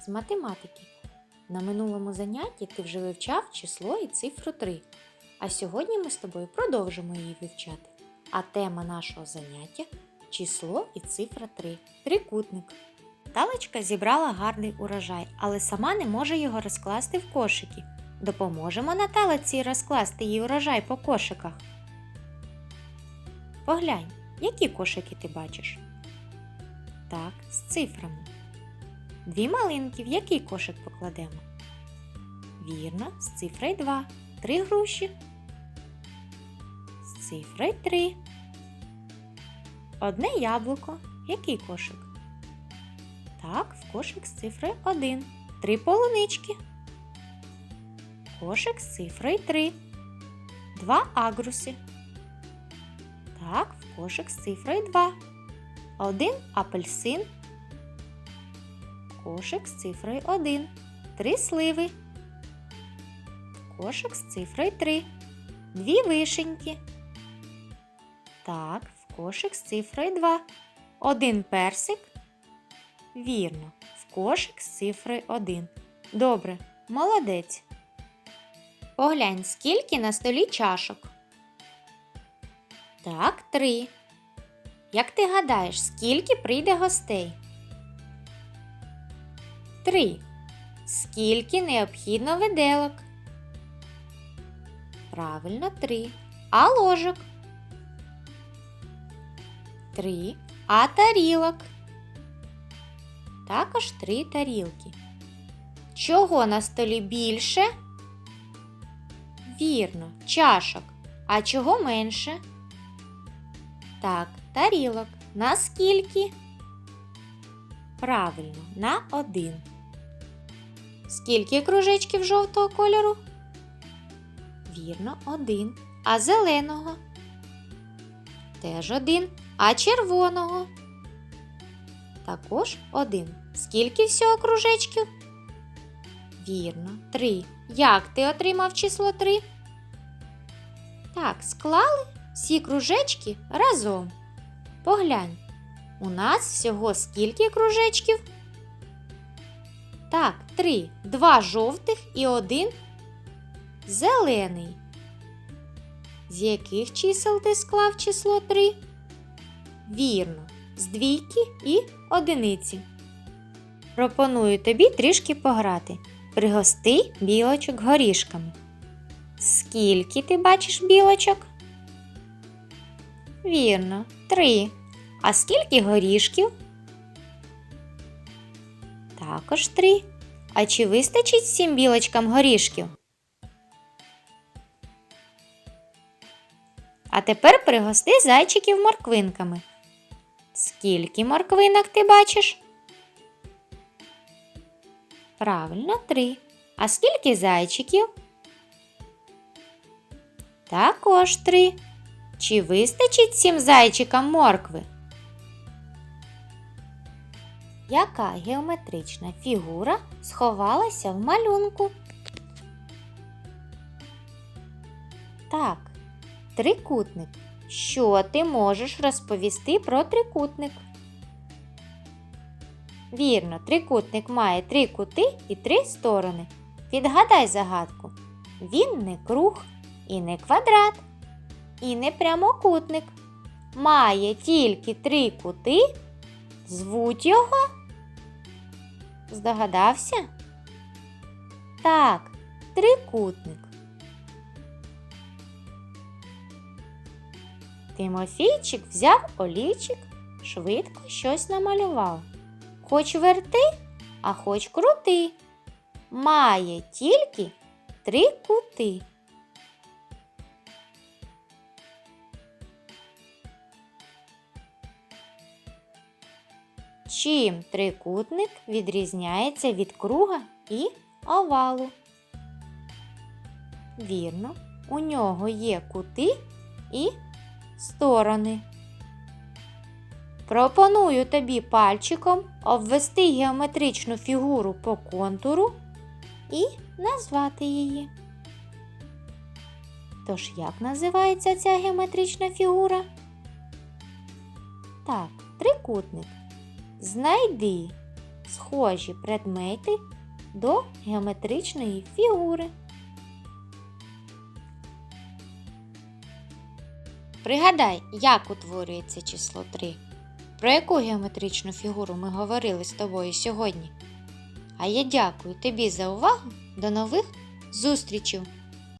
з математики. На минулому занятті ти вже вивчав число і цифру 3. А сьогодні ми з тобою продовжимо її вивчати. А тема нашого заняття число і цифра 3. Трикутник. Талочка зібрала гарний урожай, але сама не може його розкласти в кошики. Допоможемо Наталиці розкласти її урожай по кошиках. Поглянь, які кошики ти бачиш? Так, з цифрами. Дві малинки в який кошик покладемо? Вірно, з цифрою 2. Три груші. З цифрою 3. Одне яблуко. Який кошик? Так, в кошик з цифрою 1. Три полунички. Кошик з цифрою 3. Два агруси. Так, в кошик з цифрою 2. Один апельсин. Кошик з цифрою 1. Три сливи. Кошик з цифрою 3. Дві вишеньки. Так, в кошик з цифрою 2. Один персик. Вірно, в кошик з цифрою 1. Добре, молодець. Поглянь, скільки на столі чашок. Так, три. Як ти гадаєш, скільки прийде гостей? Три. Скільки необхідно виделок? Правильно, три. А ложок? Три. А тарілок? Також три тарілки. Чого на столі більше? Вірно, чашок. А чого менше? Так, тарілок. На скільки? Правильно, на один. Скільки кружечків жовтого кольору? Вірно, один. А зеленого? Теж один. А червоного? Також один. Скільки всього кружечків? Вірно, три. Як ти отримав число три? Так, склали всі кружечки разом. Поглянь, у нас всього скільки кружечків? Так, три. Два жовтих і один зелений. З яких чисел ти склав число 3? Вірно, з двійки і одиниці. Пропоную тобі трішки пограти. Пригости білочок горішками. Скільки ти бачиш білочок? Вірно, три. А скільки горішків? Також три. А чи вистачить всім білочкам горішків? А тепер пригости зайчиків морквинками. Скільки морквинок ти бачиш? Правильно, три. А скільки зайчиків? Також три. Чи вистачить всім зайчикам моркви? Яка геометрична фігура сховалася в малюнку? Так, трикутник. Що ти можеш розповісти про трикутник? Вірно, трикутник має три кути і три сторони. Відгадай загадку. Він не круг і не квадрат, і не прямокутник. Має тільки три кути. Звуть його. Здогадався? Так, трикутник. Тимофійчик взяв олівчик, швидко щось намалював. Хоч верти, а хоч крути. Має тільки три кути. Чим трикутник відрізняється від круга і овалу? Вірно, у нього є кути і сторони. Пропоную тобі пальчиком обвести геометричну фігуру по контуру і назвати її. Тож, як називається ця геометрична фігура? Так, трикутник. Знайди схожі предмети до геометричної фігури. Пригадай, як утворюється число 3. Про яку геометричну фігуру ми говорили з тобою сьогодні? А я дякую тобі за увагу. До нових зустрічей!